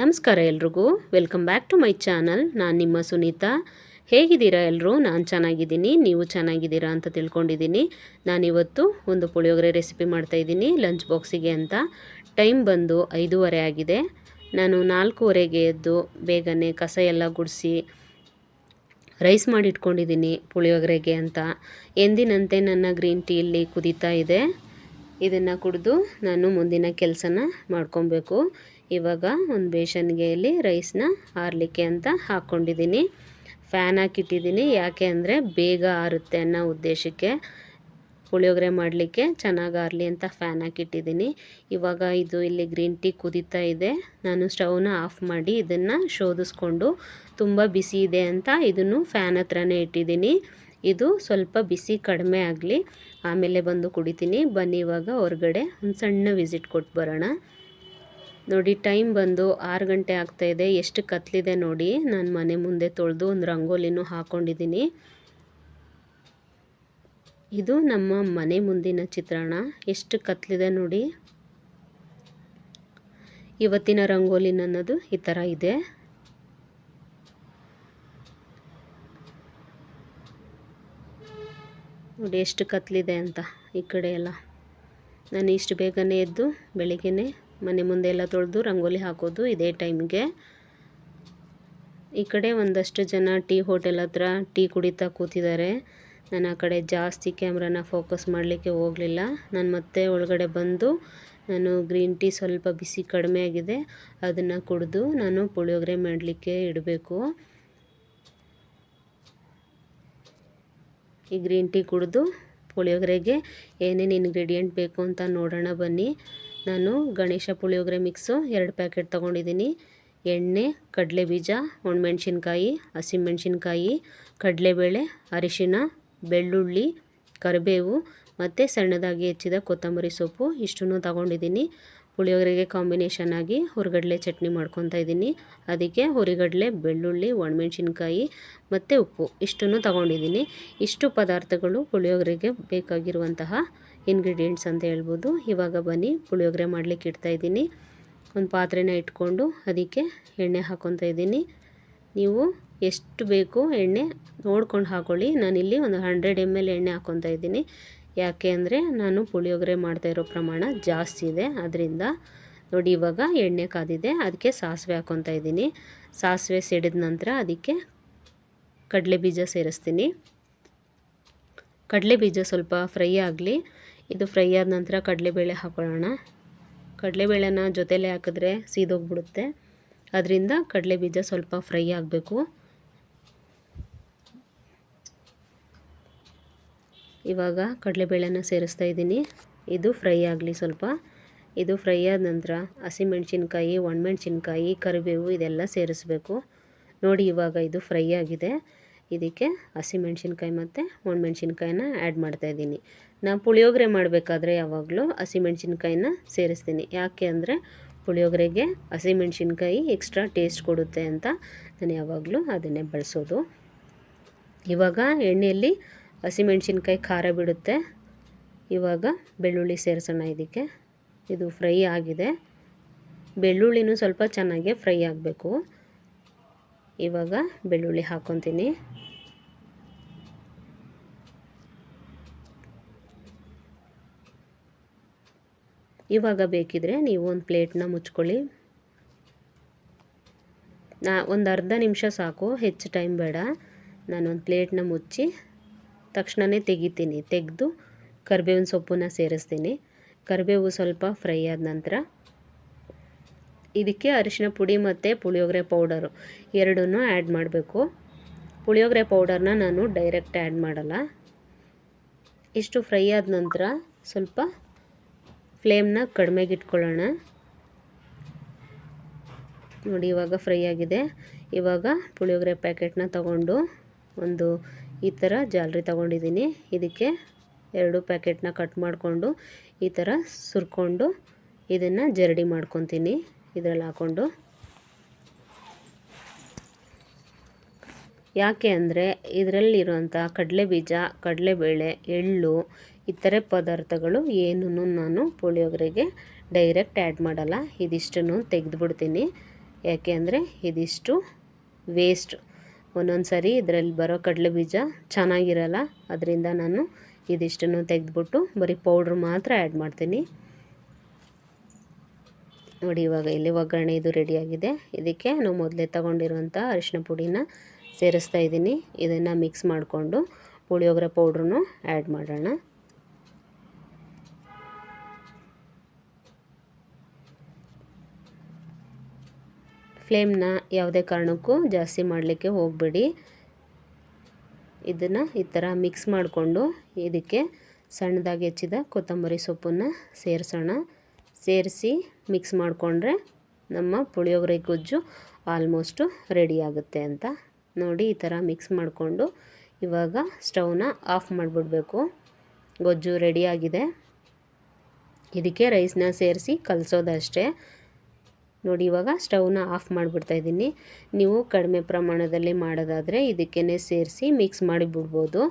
ನಮಸ್ಕಾರ ಎಲ್ರಿಗೂ. Welcome back to my channel ನಾನು ನಿಮ್ಮ ಸುನೀತಾ. ಹೇಗಿದ್ದೀರಾ ಎಲ್ಲರೂ ನಾನು ಚೆನ್ನಾಗಿದ್ದೀನಿ. ನೀವು ಚೆನ್ನಾಗಿದ್ದೀರಾ ಅಂತ ತಿಳ್ಕೊಂಡಿದ್ದೀನಿ. ನಾನಿವತ್ತು ಒಂದು ಪುಳಿಯೋಗರೆ ರೆಸಿಪಿ ಮಾಡ್ತಾಯಿದ್ದೀನಿ ಲಂಚ್ ಬಾಕ್ಸಿಗೆ ಅಂತ. ಟೈಮ್ ಬಂದು ಐದೂವರೆ ಆಗಿದೆ. ನಾನು ನಾಲ್ಕೂವರೆಗೆ ಎದ್ದು ಬೇಗನೆ ಕಸ ಎಲ್ಲ ಗುಡಿಸಿ ರೈಸ್ ಮಾಡಿಟ್ಕೊಂಡಿದ್ದೀನಿ ಪುಳಿಯೋಗರೆಗೆ ಅಂತ. ಎಂದಿನಂತೆ ನನ್ನ ಗ್ರೀನ್ ಟೀ ಇಲ್ಲಿ ಕುದೀತಾ ಇದೆ. ಇದನ್ನು ಕುಡಿದು ನಾನು ಮುಂದಿನ ಕೆಲಸನ ಮಾಡ್ಕೊಬೇಕು. ಇವಾಗ ಒಂದು ಬೇಸನ್ಗೆಯಲ್ಲಿ ರೈಸ್ನ ಆರಲಿಕ್ಕೆ ಅಂತ ಹಾಕ್ಕೊಂಡಿದ್ದೀನಿ ಫ್ಯಾನ್ ಹಾಕಿಟ್ಟಿದ್ದೀನಿ. ಯಾಕೆ ಅಂದರೆ ಬೇಗ ಆರುತ್ತೆ ಅನ್ನೋ ಉದ್ದೇಶಕ್ಕೆ. ಪುಳಿಯೋಗರೆ ಮಾಡಲಿಕ್ಕೆ ಚೆನ್ನಾಗಿ ಆರಲಿ ಅಂತ ಫ್ಯಾನ್ ಹಾಕಿಟ್ಟಿದ್ದೀನಿ. ಇವಾಗ ಇದು ಇಲ್ಲಿ ಗ್ರೀನ್ ಟೀ ಕುದೀತಾ ಇದೆ. ನಾನು ಸ್ಟವ್ನ ಆಫ್ ಮಾಡಿ ಇದನ್ನು ಶೋಧಿಸ್ಕೊಂಡು ತುಂಬ ಬಿಸಿ ಇದೆ ಅಂತ ಇದನ್ನು ಫ್ಯಾನ್ ಹತ್ರನೇ ಇಟ್ಟಿದ್ದೀನಿ. ಇದು ಸ್ವಲ್ಪ ಬಿಸಿ ಕಡಿಮೆ ಆಗಲಿ. ಆಮೇಲೆ ಬಂದು ಕುಡಿತೀನಿ. ಬನ್ನಿ ಇವಾಗ ಹೊರಗಡೆ ಒಂದು ಸಣ್ಣ ವಿಸಿಟ್ ಕೊಟ್ಟು ಬರೋಣ. ನೋಡಿ, ಟೈಮ್ ಬಂದು ಆರು ಗಂಟೆ ಆಗ್ತಾಯಿದೆ ಎಷ್ಟು ಕತ್ಲಿದೆ ನೋಡಿ. ನಾನು ಮನೆ ಮುಂದೆ ತೊಳೆದು ಒಂದು ರಂಗೋಲಿನೂ ಹಾಕ್ಕೊಂಡಿದ್ದೀನಿ ಇದು ನಮ್ಮ ಮನೆ ಮುಂದಿನ ಚಿತ್ರಣ. ಎಷ್ಟು ಕತ್ಲಿದೆ ನೋಡಿ. ಇವತ್ತಿನ ರಂಗೋಲಿ ಅನ್ನೋದು ಈ ಥರ ಇದೆ. ನೋಡಿ, ಎಷ್ಟು ಕತ್ಲಿದೆ ಅಂತ ಈ ಕಡೆ ಎಲ್ಲ. ನಾನು ಇಷ್ಟು ಬೇಗನೆ ಎದ್ದು ಬೆಳಿಗ್ಗೆ ಮನೆ ಮುಂದೆ ಎಲ್ಲ ತೊಳೆದು ರಂಗೋಲಿ ಹಾಕೋದು ಇದೇ ಟೈಮ್ಗೆ. ಈ ಕಡೆ ಒಂದಷ್ಟು ಜನ ಟೀ ಹೋಟೆಲ್ ಹತ್ರ ಟೀ ಕುಡಿತಾ ಕೂತಿದ್ದಾರೆ. ನಾನು ಆ ಕಡೆ ಜಾಸ್ತಿ ಕ್ಯಾಮ್ರಾನ ಫೋಕಸ್ ಮಾಡಲಿಕ್ಕೆ ಹೋಗಲಿಲ್ಲ. ನಾನು ಮತ್ತೆ ಒಳಗಡೆ ಬಂದು ನಾನು ಗ್ರೀನ್ ಟೀ ಸ್ವಲ್ಪ ಬಿಸಿ ಕಡಿಮೆ ಆಗಿದೆ, ಅದನ್ನು ಕುಡಿದು ನಾನು ಪುಳಿಯೋಗರೆ ಮಾಡಲಿಕ್ಕೆ ಇಡಬೇಕು. ಈ ಗ್ರೀನ್ ಟೀ ಕುಡಿದು ಪುಳಿಯೋಗರೆಗೆ ಏನೇನು ಇಂಗ್ರೀಡಿಯೆಂಟ್ ಬೇಕು ಅಂತ ನೋಡೋಣ ಬನ್ನಿ. ನಾನು ಗಣೇಶ ಪುಳಿಯೋಗರೆ ಮಿಕ್ಸು ಎರಡು ಪ್ಯಾಕೆಟ್ ತೊಗೊಂಡಿದ್ದೀನಿ. ಎಣ್ಣೆ, ಕಡಲೆ ಬೀಜ, ಒಣಮೆಣ್ಸಿನ್ಕಾಯಿ, ಹಸಿಮೆಣ್ಸಿನ್ಕಾಯಿ, ಕಡಲೆಬೇಳೆ ಅರಿಶಿನ ಬೆಳ್ಳುಳ್ಳಿ, ಕರಿಬೇವು ಮತ್ತು ಸಣ್ಣದಾಗಿ ಹೆಚ್ಚಿದ ಕೊತ್ತಂಬರಿ ಸೊಪ್ಪು ಇಷ್ಟನ್ನು ತಗೊಂಡಿದ್ದೀನಿ. ಪುಳಿಯೋಗರೆಗೆ ಕಾಂಬಿನೇಷನ್ ಆಗಿ ಹುರಿಗಡಲೆ ಚಟ್ನಿ ಮಾಡ್ಕೊತಾ ಇದ್ದೀನಿ. ಅದಕ್ಕೆ ಹುರಿಗಡಲೆ, ಬೆಳ್ಳುಳ್ಳಿ, ಒಣಮೆಣ್ಸಿನ್ಕಾಯಿ ಮತ್ತು ಉಪ್ಪು ಇಷ್ಟನ್ನು ತಗೊಂಡಿದ್ದೀನಿ. ಇಷ್ಟು ಪದಾರ್ಥಗಳು ಪುಳಿಯೋಗರೆಗೆ ಬೇಕಾಗಿರುವಂತಹ ಇಂಗ್ರೀಡಿಯೆಂಟ್ಸ್ ಅಂತ ಹೇಳ್ಬೋದು. ಇವಾಗ ಬನ್ನಿ, ಪುಳಿಯೋಗರೆ ಮಾಡಲಿಕ್ಕೆ ಇಡ್ತಾಯಿದ್ದೀನಿ ಒಂದು ಪಾತ್ರೆನ ಇಟ್ಕೊಂಡು ಅದಕ್ಕೆ ಎಣ್ಣೆ ಹಾಕ್ಕೊತಾ ಇದ್ದೀನಿ. ನೀವು ಎಷ್ಟು ಬೇಕು ಎಣ್ಣೆ ನೋಡ್ಕೊಂಡು ಹಾಕೊಳ್ಳಿ. ನಾನಿಲ್ಲಿ ಒಂದು ಹಂಡ್ರೆಡ್ ಎಂ ಎಲ್ ಎಣ್ಣೆ ಹಾಕ್ಕೊತಾ ಇದ್ದೀನಿ. ಯಾಕೆ ಅಂದರೆ ನಾನು ಪುಳಿಯೋಗರೆ ಮಾಡ್ತಾ ಇರೋ ಪ್ರಮಾಣ ಜಾಸ್ತಿ ಇದೆ. ಅದರಿಂದ ನೋಡಿ, ಇವಾಗ ಎಣ್ಣೆ ಕಾದಿದೆ. ಅದಕ್ಕೆ ಸಾಸಿವೆ ಹಾಕ್ಕೊತಾ ಇದ್ದೀನಿ. ಸಾಸಿವೆ ಸಿಡಿದ ನಂತರ ಅದಕ್ಕೆ ಕಡಲೆ ಬೀಜ ಸೇರಿಸ್ತೀನಿ. ಕಡಲೆ ಬೀಜ ಸ್ವಲ್ಪ ಫ್ರೈ ಆಗಲಿ. ಇದು ಫ್ರೈ ಆದ ನಂತರ ಕಡಲೆಬೇಳೆ ಹಾಕೊಳ್ಳೋಣ. ಕಡಲೆಬೇಳೆನ ಜೊತೆಲೇ ಹಾಕಿದ್ರೆ ಸೀದೋಗ್ಬಿಡುತ್ತೆ. ಅದರಿಂದ ಕಡಲೆ ಬೀಜ ಸ್ವಲ್ಪ ಫ್ರೈ ಆಗಬೇಕು. ಇವಾಗ ಕಡಲೆಬೇಳೆನ ಸೇರಿಸ್ತಾ ಇದ್ದೀನಿ. ಇದು ಫ್ರೈ ಆಗಲಿ ಸ್ವಲ್ಪ. ಇದು ಫ್ರೈ ಆದ ನಂತರ ಹಸಿಮೆಣ್ಸಿನ್ಕಾಯಿ, ಒಣಮೆಣ್ಸಿನ್ಕಾಯಿ, ಕರಿಬೇವು ಇದೆಲ್ಲ ಸೇರಿಸ್ಬೇಕು. ನೋಡಿ ಇವಾಗ ಇದು ಫ್ರೈ ಆಗಿದೆ. ಇದಕ್ಕೆ ಹಸಿಮೆಣ್ಸಿನ್ಕಾಯಿ ಮತ್ತು ಒಣಮೆಣ್ಸಿನ್ಕಾಯಿನ ಆ್ಯಡ್ ಮಾಡ್ತಾಯಿದ್ದೀನಿ ನಾನು ಪುಳಿಯೋಗರೆ ಮಾಡಬೇಕಾದ್ರೆ ಯಾವಾಗಲೂ ಹಸಿಮೆಣ್ಸಿನ್ಕಾಯಿನ ಸೇರಿಸ್ತೀನಿ. ಯಾಕೆ ಅಂದರೆ ಪುಳಿಯೋಗರೆಗೆ ಹಸಿಮೆಣ್ಸಿನ್ಕಾಯಿ ಎಕ್ಸ್ಟ್ರಾ ಟೇಸ್ಟ್ ಕೊಡುತ್ತೆ ಅಂತ ನಾನು ಯಾವಾಗಲೂ ಅದನ್ನೇ ಬಳಸೋದು. ಇವಾಗ ಎಣ್ಣೆಯಲ್ಲಿ ಹಸಿಮೆಣ್ಸಿನ್ಕಾಯಿ ಖಾರ ಬಿಡುತ್ತೆ. ಇವಾಗ ಬೆಳ್ಳುಳ್ಳಿ ಸೇರಿಸೋಣ ಇದಕ್ಕೆ. ಇದು ಫ್ರೈ ಆಗಿದೆ. ಬೆಳ್ಳುಳ್ಳಿನೂ ಸ್ವಲ್ಪ ಚೆನ್ನಾಗೆ ಫ್ರೈ ಆಗಬೇಕು. ಇವಾಗ ಬೆಳ್ಳುಳ್ಳಿ ಹಾಕೊತೀನಿ ಇವಾಗ ಬೇಕಿದ್ರೆ ನೀವು ಒಂದು ಪ್ಲೇಟ್ನ ಮುಚ್ಕೊಳ್ಳಿ. ನಾ ಒಂದು ಅರ್ಧ ನಿಮಿಷ ಸಾಕು, ಹೆಚ್ಚು ಟೈಮ್ ಬೇಡ. ನಾನೊಂದು ಪ್ಲೇಟ್ನ ಮುಚ್ಚಿ ತಕ್ಷಣವೇ ತೆಗಿತೀನಿ. ತೆಗೆದು ಕರಿಬೇವಿನ ಸೊಪ್ಪನ್ನ ಸೇರಿಸ್ತೀನಿ. ಕರಿಬೇವು ಸ್ವಲ್ಪ ಫ್ರೈ ಆದ ನಂತರ ಇದಕ್ಕೆ ಅರಿಶಿನ ಪುಡಿ ಮತ್ತು ಪುಳಿಯೋಗರೆ ಪೌಡರು. ಎರಡನ್ನೂ ಆ್ಯಡ್ ಮಾಡಬೇಕು. ಪುಳಿಯೋಗರೆ ಪೌಡರ್ನ ನಾನು ಡೈರೆಕ್ಟ್ ಆ್ಯಡ್ ಮಾಡಲ್ಲ. ಇಷ್ಟು ಫ್ರೈ ಆದ ನಂತರ ಸ್ವಲ್ಪ ಫ್ಲೇಮ್ನ ಕಡಿಮೆಗಿಟ್ಕೊಳ್ಳೋಣ ನೋಡಿ, ಇವಾಗ ಫ್ರೈ ಆಗಿದೆ. ಇವಾಗ ಪುಳಿಯೋಗರೆ ಪ್ಯಾಕೆಟ್ನ ತಗೊಂಡು ಒಂದು ಈ ಥರ ಜಾಲರಿ ತಗೊಂಡಿದ್ದೀನಿ. ಇದಕ್ಕೆ ಎರಡು ಪ್ಯಾಕೆಟ್ನ ಕಟ್ ಮಾಡಿಕೊಂಡು ಈ ಥರ ಸುರ್ಕೊಂಡು ಇದನ್ನು ಜರಡಿ ಮಾಡ್ಕೊತೀನಿ. ಇದರಲ್ಲಿ ಹಾಕ್ಕೊಂಡು ಯಾಕೆ ಅಂದರೆ ಇದರಲ್ಲಿರುವಂಥ ಕಡಲೆ ಬೀಜ ಕಡಲೆಬೇಳೆ, ಎಳ್ಳು, ಇತರೆ ಪದಾರ್ಥಗಳು ಏನೂ ನಾನು ಪುಳಿಯೋಗರೆಗೆ ಡೈರೆಕ್ಟ್ ಆ್ಯಡ್ ಮಾಡಲ್ಲ. ಇದಿಷ್ಟನ್ನು ತೆಗೆದುಬಿಡ್ತೀನಿ. ಯಾಕೆ ಅಂದರೆ ಇದಿಷ್ಟು ವೇಸ್ಟ್ ಒಂದೊಂದು ಸರಿ ಇದರಲ್ಲಿ ಬರೋ ಕಡಲೆ ಬೀಜ ಚೆನ್ನಾಗಿರಲ್ಲ, ಅದರಿಂದ ನಾನು ಇದಿಷ್ಟನ್ನು ತೆಗೆದುಬಿಟ್ಟು ಬರೀ ಪೌಡ್ರ್ ಮಾತ್ರ ಆ್ಯಡ್ ಮಾಡ್ತೀನಿ. ನೋಡಿ, ಇವಾಗ ಇಲ್ಲಿ ಒಗ್ಗರಣೆ ಇದು ರೆಡಿಯಾಗಿದೆ ಇದಕ್ಕೆ ನಾವು ಮೊದಲೇ ತಗೊಂಡಿರುವಂಥ ಅರಿಶಿನ ಪುಡಿನ ಸೇರಿಸ್ತಾ ಇದ್ದೀನಿ. ಇದನ್ನು ಮಿಕ್ಸ್ ಮಾಡಿಕೊಂಡು ಪುಳಿಯೋಗರೆ ಪೌಡ್ರನ್ನು ಆ್ಯಡ್ ಮಾಡೋಣ. ಫ್ಲೇಮ್ನ ಯಾವುದೇ ಕಾರಣಕ್ಕೂ ಜಾಸ್ತಿ ಮಾಡಲಿಕ್ಕೆ ಹೋಗಬೇಡಿ. ಇದನ್ನು ಈ ಥರ ಮಿಕ್ಸ್ ಮಾಡಿಕೊಂಡು ಇದಕ್ಕೆ ಸಣ್ಣದಾಗಿ ಹೆಚ್ಚಿದ ಕೊತ್ತಂಬರಿ ಸೊಪ್ಪನ್ನು ಸೇರಿಸೋಣ. ಸೇರಿಸಿ ಮಿಕ್ಸ್ ಮಾಡಿಕೊಂಡ್ರೆ ನಮ್ಮ ಪುಳಿಯೋಗರೆ ಗೊಜ್ಜು ಆಲ್ಮೋಸ್ಟು ರೆಡಿ ಆಗುತ್ತೆ ಅಂತ. ನೋಡಿ ಈ ಥರ ಮಿಕ್ಸ್ ಮಾಡಿಕೊಂಡು ಇವಾಗ ಸ್ಟವ್ನ ಆಫ್ ಮಾಡಿಬಿಡ್ಬೇಕು. ಗೊಜ್ಜು ರೆಡಿಯಾಗಿದೆ ಇದಕ್ಕೆ ರೈಸ್ನ ಸೇರಿಸಿ ಕಲಸೋದಷ್ಟೇ. ನೋಡಿ ಇವಾಗ ಸ್ಟವ್ನ ಆಫ್ ಮಾಡಿಬಿಡ್ತಾ ಇದ್ದೀನಿ. ನೀವು ಕಡಿಮೆ ಪ್ರಮಾಣದಲ್ಲಿ ಮಾಡೋದಾದರೆ ಇದಕ್ಕೇ ಸೇರಿಸಿ ಮಿಕ್ಸ್ ಮಾಡಿಬಿಡ್ಬೋದು.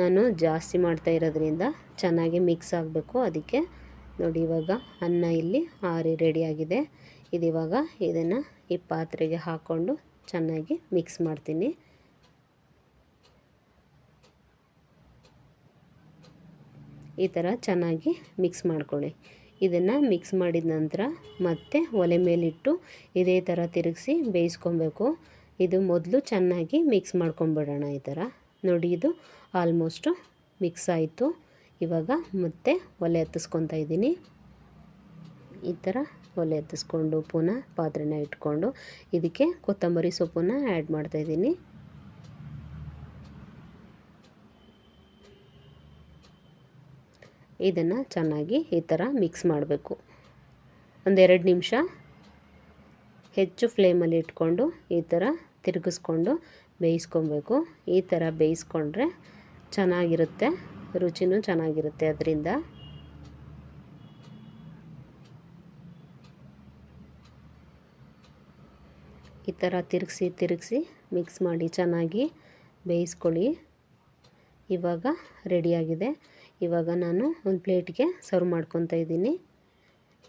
ನಾನು ಜಾಸ್ತಿ ಮಾಡ್ತಾ ಇರೋದ್ರಿಂದ ಚೆನ್ನಾಗಿ ಮಿಕ್ಸ್ ಆಗಬೇಕು. ಅದಕ್ಕೆ ನೋಡಿ ಇವಾಗ ಅನ್ನ ಇಲ್ಲಿ ಆರಿ ರೆಡಿಯಾಗಿದೆ ಇದಿವಾಗ ಇದನ್ನು ಈ ಪಾತ್ರೆಗೆ ಹಾಕ್ಕೊಂಡು ಚೆನ್ನಾಗಿ ಮಿಕ್ಸ್ ಮಾಡ್ತೀನಿ. ಈ ಥರ ಚೆನ್ನಾಗಿ ಮಿಕ್ಸ್ ಮಾಡ್ಕೊಳ್ಳಿ. ಇದನ್ನು ಮಿಕ್ಸ್ ಮಾಡಿದ ನಂತರ ಮತ್ತೆ ಒಲೆ ಮೇಲಿಟ್ಟು ಇದೇ ಥರ ತಿರುಗಿಸಿ ಬೇಯಿಸ್ಕೊಬೇಕು. ಇದು ಮೊದಲು ಚೆನ್ನಾಗಿ ಮಿಕ್ಸ್ ಮಾಡ್ಕೊಂಬಿಡೋಣ ಈ ಥರ ನೋಡಿ ಇದು ಆಲ್ಮೋಸ್ಟು ಮಿಕ್ಸ್ ಆಯಿತು. ಇವಾಗ ಮತ್ತೆ ಒಲೆ ಹತ್ತಿಸ್ಕೊತಾ ಇದ್ದೀನಿ. ಈ ಥರ ಒಲೆ ಹತ್ತಿಸ್ಕೊಂಡು ಪುನಃ ಪಾತ್ರೆನ ಇಟ್ಕೊಂಡು ಇದಕ್ಕೆ ಕೊತ್ತಂಬರಿ ಸೊಪ್ಪನ್ನ ಆ್ಯಡ್ ಮಾಡ್ತಾಯಿದ್ದೀನಿ ಇದನ್ನು ಚೆನ್ನಾಗಿ ಈ ಥರ ಮಿಕ್ಸ್ ಮಾಡಬೇಕು. ಒಂದೆರಡು ನಿಮಿಷ ಹೆಚ್ಚು ಫ್ಲೇಮಲ್ಲಿ ಇಟ್ಕೊಂಡು ಈ ಥರ ತಿರುಗಿಸ್ಕೊಂಡು ಬೇಯಿಸ್ಕೊಬೇಕು. ಈ ಥರ ಬೇಯಿಸ್ಕೊಂಡ್ರೆ ಚೆನ್ನಾಗಿರುತ್ತೆ. ರುಚಿನೂ ಚೆನ್ನಾಗಿರುತ್ತೆ ಅದರಿಂದ. ಈ ಥರ ತಿರುಗಿಸಿ ತಿರುಗಿಸಿ ಮಿಕ್ಸ್ ಮಾಡಿ ಚೆನ್ನಾಗಿ ಬೇಯಿಸ್ಕೊಳ್ಳಿ. ಇವಾಗ ರೆಡಿಯಾಗಿದೆ ಇವಾಗ ನಾನು ಒಂದು ಪ್ಲೇಟ್ಗೆ ಸರ್ವ್ ಮಾಡ್ಕೊತಾ ಇದ್ದೀನಿ.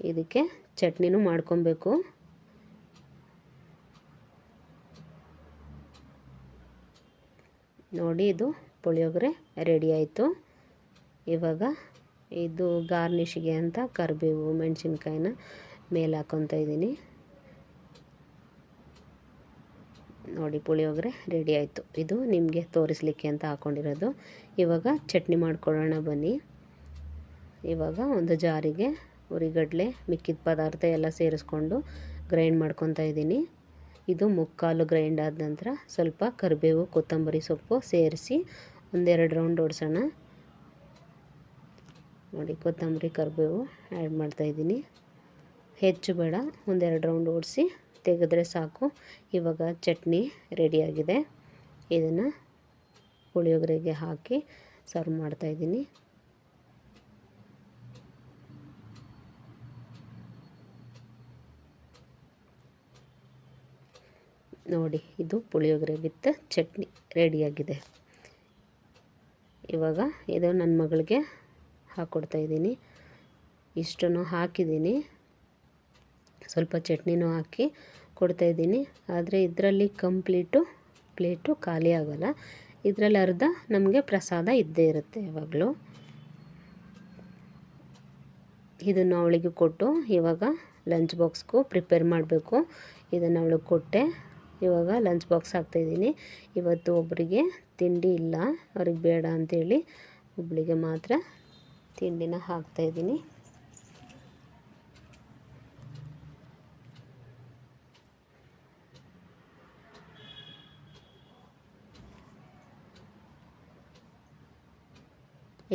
ಇದಕ್ಕೆ ಚಟ್ನಿನೂ ಮಾಡ್ಕೊಬೇಕು. ನೋಡಿ ಇದು ಪುಳಿಯೋಗರೆ ರೆಡಿ ಆಯಿತು. ಇವಾಗ ಇದು ಗಾರ್ನಿಷಿಗೆ ಅಂತ ಕರಿಬೇವು, ಮೆಣಸಿನ್ಕಾಯಿನ ಮೇಲೆ ಹಾಕ್ಕೊತಾ ಇದ್ದೀನಿ. ನೋಡಿ ಪುಳಿಯೋಗರೆ ರೆಡಿ ಆಯಿತು. ಇದು ನಿಮಗೆ ತೋರಿಸ್ಲಿಕ್ಕೆ ಅಂತ ಹಾಕ್ಕೊಂಡಿರೋದು ಇವಾಗ ಚಟ್ನಿ ಮಾಡ್ಕೊಳ್ಳೋಣ ಬನ್ನಿ. ಇವಾಗ ಒಂದು ಜಾರಿಗೆ ಉರಿಗಡಲೆ, ಮಿಕ್ಕಿದ ಪದಾರ್ಥ ಎಲ್ಲ ಸೇರಿಸ್ಕೊಂಡು ಗ್ರೈಂಡ್ ಮಾಡ್ಕೊತಾ ಇದ್ದೀನಿ. ಇದು ಮುಕ್ಕಾಲು ಗ್ರೈಂಡ್ ಆದ ನಂತರ ಸ್ವಲ್ಪ ಕರಿಬೇವು, ಕೊತ್ತಂಬರಿ ಸೊಪ್ಪು ಸೇರಿಸಿ ಒಂದೆರಡು ರೌಂಡ್ ಓಡಿಸೋಣ. ನೋಡಿ, ಕೊತ್ತಂಬರಿ ಕರಿಬೇವು ಆ್ಯಡ್ ಮಾಡ್ತಾಯಿದ್ದೀನಿ ಹೆಚ್ಚು ಬೇಡ, ಒಂದೆರಡು ರೌಂಡ್ ಓಡಿಸಿ ತೆಗೆದ್ರೆ ಸಾಕು. ಇವಾಗ ಚಟ್ನಿ ರೆಡಿಯಾಗಿದೆ ಇದನ್ನು ಪುಳಿಯೋಗರೆಗೆ ಹಾಕಿ ಸರ್ವ್ ಮಾಡ್ತಾಯಿದ್ದೀನಿ ನೋಡಿ, ಇದು ಪುಳಿಯೋಗರೆ ವಿತ್ ಚಟ್ನಿ ರೆಡಿಯಾಗಿದೆ ಇವಾಗ ಇದು ನನ್ನ ಮಗಳಿಗೆ ಹಾಕ್ಕೊಡ್ತಾಯಿದ್ದೀನಿ ಇಷ್ಟನ್ನು ಹಾಕಿದ್ದೀನಿ. ಸ್ವಲ್ಪ ಚಟ್ನಿನೂ ಹಾಕಿ ಕೊಡ್ತಾ ಇದ್ದೀನಿ ಆದರೆ ಇದರಲ್ಲಿ ಕಂಪ್ಲೀಟು ಪ್ಲೇಟು ಖಾಲಿ ಆಗೋಲ್ಲ. ಇದರಲ್ಲಿ ಅರ್ಧ ನಮಗೆ ಪ್ರಸಾದ ಇದ್ದೇ ಇರುತ್ತೆ ಯಾವಾಗಲೂ. ಇದನ್ನು ಅವಳಿಗೆ ಕೊಟ್ಟು ಇವಾಗ ಲಂಚ್ ಬಾಕ್ಸ್ಗೂ ಪ್ರಿಪೇರ್ ಮಾಡಬೇಕು. ಇದನ್ನು ಅವಳಿಗೆ ಕೊಟ್ಟೆ. ಇವಾಗ ಲಂಚ್ ಬಾಕ್ಸ್ ಹಾಕ್ತಾಯಿದ್ದೀನಿ. ಇವತ್ತು ಒಬ್ಬರಿಗೆ ತಿಂಡಿ ಇಲ್ಲ. ಅವ್ರಿಗೆ ಬೇಡ ಅಂಥೇಳಿ ಒಬ್ಬಳಿಗೆ ಮಾತ್ರ ತಿಂಡಿನ ಹಾಕ್ತಾಯಿದ್ದೀನಿ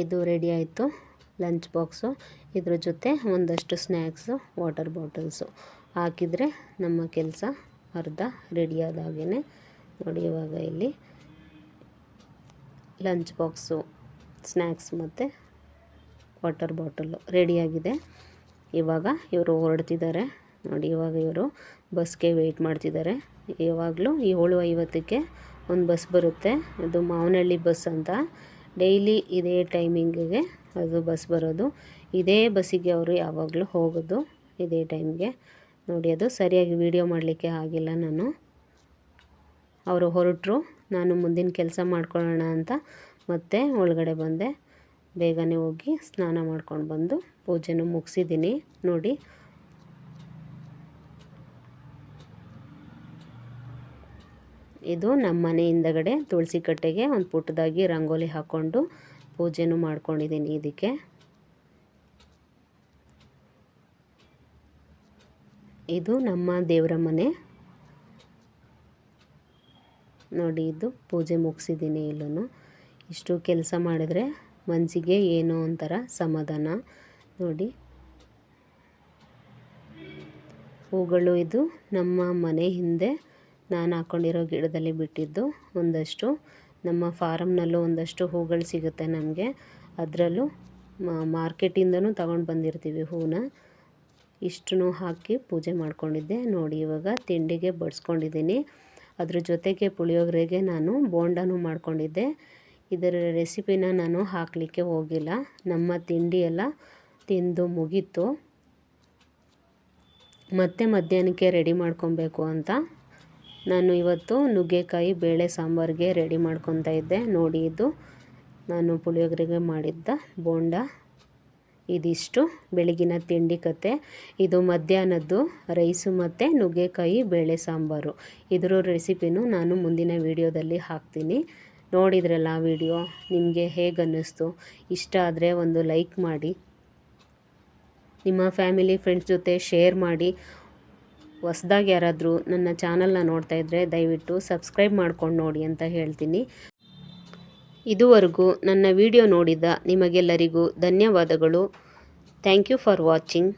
ಇದು ರೆಡಿ ಆಯಿತು. Lunch box. ಇದ್ರ ಜೊತೆ ಒಂದಷ್ಟು ಸ್ನ್ಯಾಕ್ಸು ವಾಟರ್ ಬಾಟಲ್ಸು. ಹಾಕಿದರೆ ನಮ್ಮ ಕೆಲಸ ಅರ್ಧ ರೆಡಿಯಾದಾಗೇ ನೋಡಿ ಇವಾಗ ಇಲ್ಲಿ ಲಂಚ್ ಬಾಕ್ಸು ಸ್ನ್ಯಾಕ್ಸ್ ಮತ್ತು ವಾಟರ್ ಬಾಟಲು ರೆಡಿಯಾಗಿದೆ ಇವಾಗ ಇವರು ಹೊರಡ್ತಿದ್ದಾರೆ. ನೋಡಿ, ಇವಾಗ ಇವರು ಬಸ್ಗೆ ವೆಯ್ಟ್ ಮಾಡ್ತಿದ್ದಾರೆ. ಯಾವಾಗಲೂ ಏಳು ಐವತ್ತಕ್ಕೆ ಒಂದು ಬಸ್ ಬರುತ್ತೆ. ಅದು ಮಾವನಹಳ್ಳಿ ಬಸ್ ಅಂತ. ಡೈಲಿ ಇದೇ ಟೈಮಿಂಗಿಗೆ ಅದು ಬಸ್ ಬರೋದು. ಇದೇ ಬಸ್ಸಿಗೆ ಅವರು ಯಾವಾಗಲೂ ಹೋಗೋದು ಇದೇ ಟೈಮ್ಗೆ. ನೋಡಿ, ಅದು ಸರಿಯಾಗಿ ವಿಡಿಯೋ ಮಾಡಲಿಕ್ಕೆ ಆಗಿಲ್ಲ ನಾನು. ಅವರು ಹೊರಟರು. ನಾನು ಮುಂದಿನ ಕೆಲಸ ಮಾಡ್ಕೊಳ್ಳೋಣ ಅಂತ ಮತ್ತೆ ಒಳಗಡೆ ಬಂದೆ. ಬೇಗನೆ ಹೋಗಿ ಸ್ನಾನ ಮಾಡ್ಕೊಂಡು ಬಂದು ಪೂಜೆನೂ ಮುಗಿಸಿದ್ದೀನಿ. ನೋಡಿ. ಇದು ನಮ್ಮ ಮನೆ ಹಿಂದಗಡೆ ತುಳಸಿ ಕಟ್ಟೆಗೆ ಒಂದು ಪುಟ್ಟದಾಗಿ ರಂಗೋಲಿ ಹಾಕ್ಕೊಂಡು ಪೂಜೆನೂ ಮಾಡ್ಕೊಂಡಿದ್ದೀನಿ ಇದಕ್ಕೆ. ಇದು ನಮ್ಮ ದೇವರ ಮನೆ. ನೋಡಿ, ಇದು ಪೂಜೆ ಮುಗಿಸಿದ್ದೀನಿ ಇಲ್ಲೂ ಇಷ್ಟು ಕೆಲಸ ಮಾಡಿದ್ರೆ ಮನಸ್ಸಿಗೆ ಏನೋ ಒಂಥರ ಸಮಾಧಾನ? ನೋಡಿ. ಹೂಗಳು ಇದು ನಮ್ಮ ಮನೆ ಹಿಂದೆ ನಾನು ಹಾಕ್ಕೊಂಡಿರೋ ಗಿಡದಲ್ಲಿ ಬಿಟ್ಟಿದ್ದು ಒಂದಷ್ಟು. ನಮ್ಮ ಫಾರಮ್ನಲ್ಲೂ ಒಂದಷ್ಟು ಹೂಗಳು ಸಿಗುತ್ತೆ ನಮಗೆ. ಅದರಲ್ಲೂ ಮಾರ್ಕೆಟಿಂದನೂ ತಗೊಂಡು ಬಂದಿರ್ತೀವಿ ಹೂನ. ಇಷ್ಟನ್ನು ಹಾಕಿ ಪೂಜೆ ಮಾಡ್ಕೊಂಡಿದ್ದೆ. ನೋಡಿ, ಇವಾಗ ತಿಂಡಿಗೆ ಬಡಿಸ್ಕೊಂಡಿದ್ದೀನಿ. ಅದ್ರ ಜೊತೆಗೆ ಪುಳಿಯೋಗರೆಗೆ ನಾನು ಬೋಂಡನೂ ಮಾಡ್ಕೊಂಡಿದ್ದೆ. ಇದರ ರೆಸಿಪಿನ ನಾನು ಹಾಕಲಿಕ್ಕೆ ಹೋಗಿಲ್ಲ. ನಮ್ಮ ತಿಂಡಿ ಎಲ್ಲ ತಿಂದು ಮುಗೀತು. ಮತ್ತೆ ಮಧ್ಯಾಹ್ನಕ್ಕೆ ರೆಡಿ ಮಾಡ್ಕೊಬೇಕು ಅಂತ. ನಾನು ಇವತ್ತು ನುಗ್ಗೆಕಾಯಿ, ಬೇಳೆ ಸಾಂಬಾರಿಗೆ ರೆಡಿ ಮಾಡ್ಕೊತಾ ಇದ್ದೆ. ನೋಡಿ ಇದು ನಾನು ಪುಳಿಯೋಗರೆಗೆ ಮಾಡಿದ್ದ ಬೋಂಡ. ಇದಿಷ್ಟು ಬೆಳಗಿನ ತಿಂಡಿ ಕತೆ. ಇದು ಮಧ್ಯಾಹ್ನದ್ದು ರೈಸು ಮತ್ತು ನುಗ್ಗೆಕಾಯಿ, ಬೇಳೆ ಸಾಂಬಾರು. ಇದರ ರೆಸಿಪಿನೂ ನಾನು ಮುಂದಿನ ವೀಡಿಯೋದಲ್ಲಿ ಹಾಕ್ತೀನಿ. ನೋಡಿದ್ರಲ್ಲ ವಿಡಿಯೋ? ನಿಮಗೆ ಹೇಗೆ ಅನ್ನಿಸ್ತು ಇಷ್ಟ ಆದರೆ ಒಂದು ಲೈಕ್ ಮಾಡಿ. ನಿಮ್ಮ ಫ್ಯಾಮಿಲಿ, ಫ್ರೆಂಡ್ಸ್ ಜೊತೆ ಶೇರ್ ಮಾಡಿ. ಹೊಸ್ದಾಗಿ ಯಾರಾದರೂ ನನ್ನ ಚಾನಲ್ನ ನೋಡ್ತಾ ಇದ್ದರೆ ದಯವಿಟ್ಟು ಸಬ್ಸ್ಕ್ರೈಬ್ ಮಾಡ್ಕೊಂಡು ನೋಡಿ ಅಂತ ಹೇಳ್ತೀನಿ. ಇದುವರೆಗೂ ನನ್ನ ವಿಡಿಯೋ ನೋಡಿದ ನಿಮಗೆಲ್ಲರಿಗೂ ಧನ್ಯವಾದಗಳು. Thank you for watching.